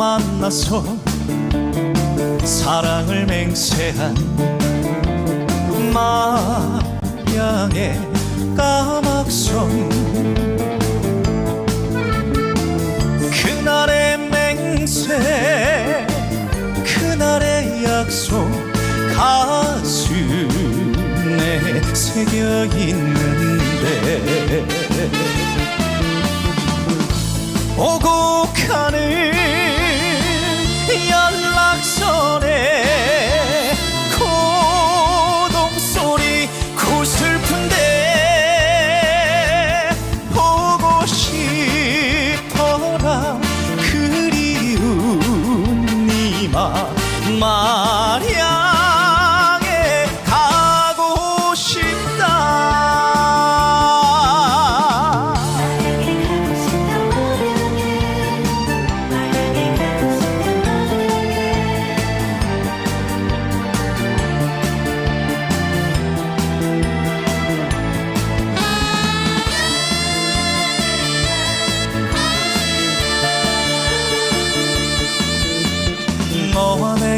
만나서 사랑을 맹세한 마양의 까막선 그날의 맹세 그날의 약속 가슴에 새겨 있는데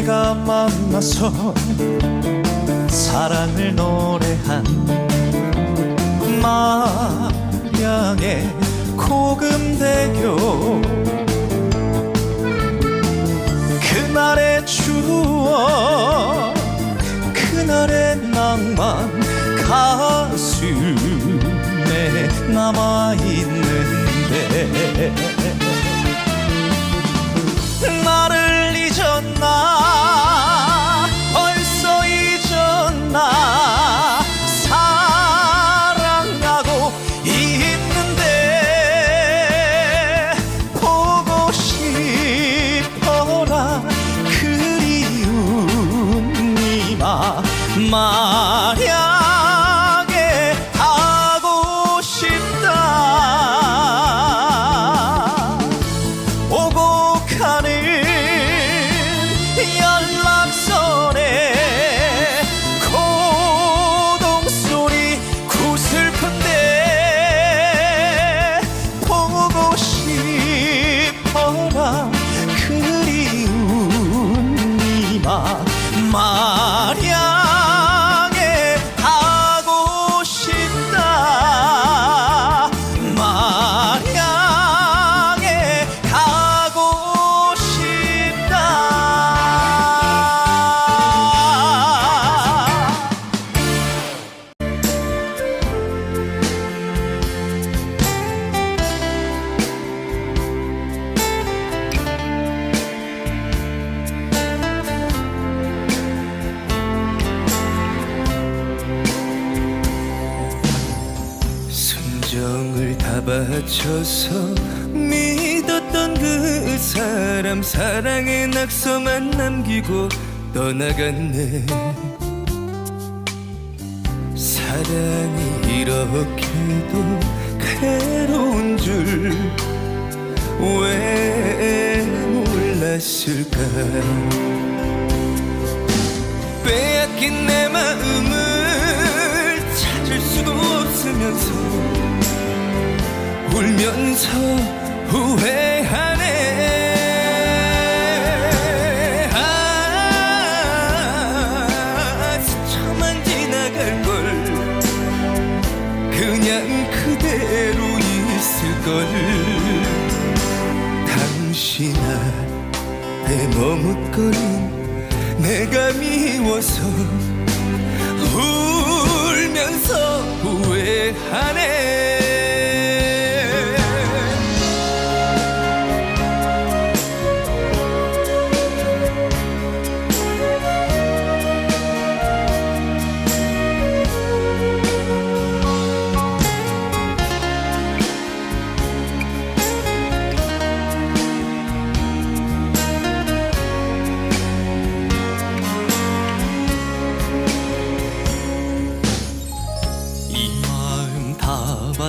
내가 만나서 사랑을 노래한 마양의 고금대교. 그날의 추억 그날의 낭만 가슴에 남아있는데 마량에 가고 싶다. 오고 가는 연락선에 고동 소리 구슬픈데 보고 싶어라. 그리운 니마 바쳐서 믿었던 그 사람 사랑의 낙서만 남기고 떠나갔네. 사랑이 이렇게도 괴로운 줄 왜 몰랐을까? 빼앗긴 내 마음을 찾을 수도 없으면서 울면서 후회하네. 아, 스쳐만 지나갈 걸 그냥 그대로 있을 걸. 당신아 내 머뭇거린 내가 미워서 울면서 후회하네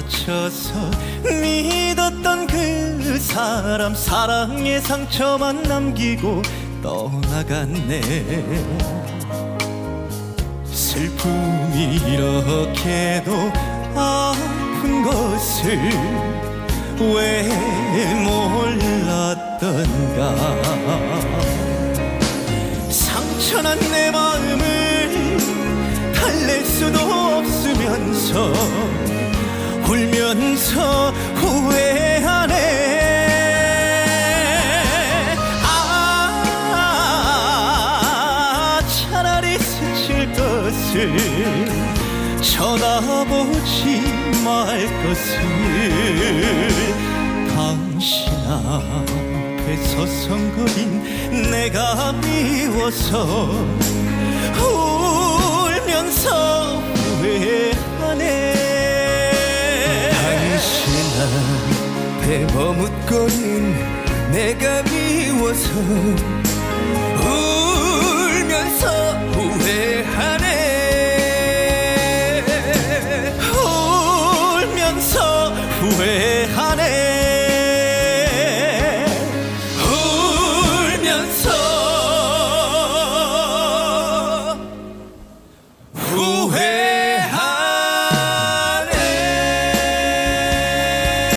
다 바쳐서 믿었던 그 사람 사랑의 상처만 남기고 떠나갔네. 슬픔이 이렇게도 아픈 것을 왜 몰랐던 있던가? 상처난 내 마음을 달랠 수도 없으면서 울면서 후회하네. 아 차라리 스칠 것을 쳐다보지 말 것을. 당신 앞에 서성거린 내가 미워서 머뭇거린 내가 미워서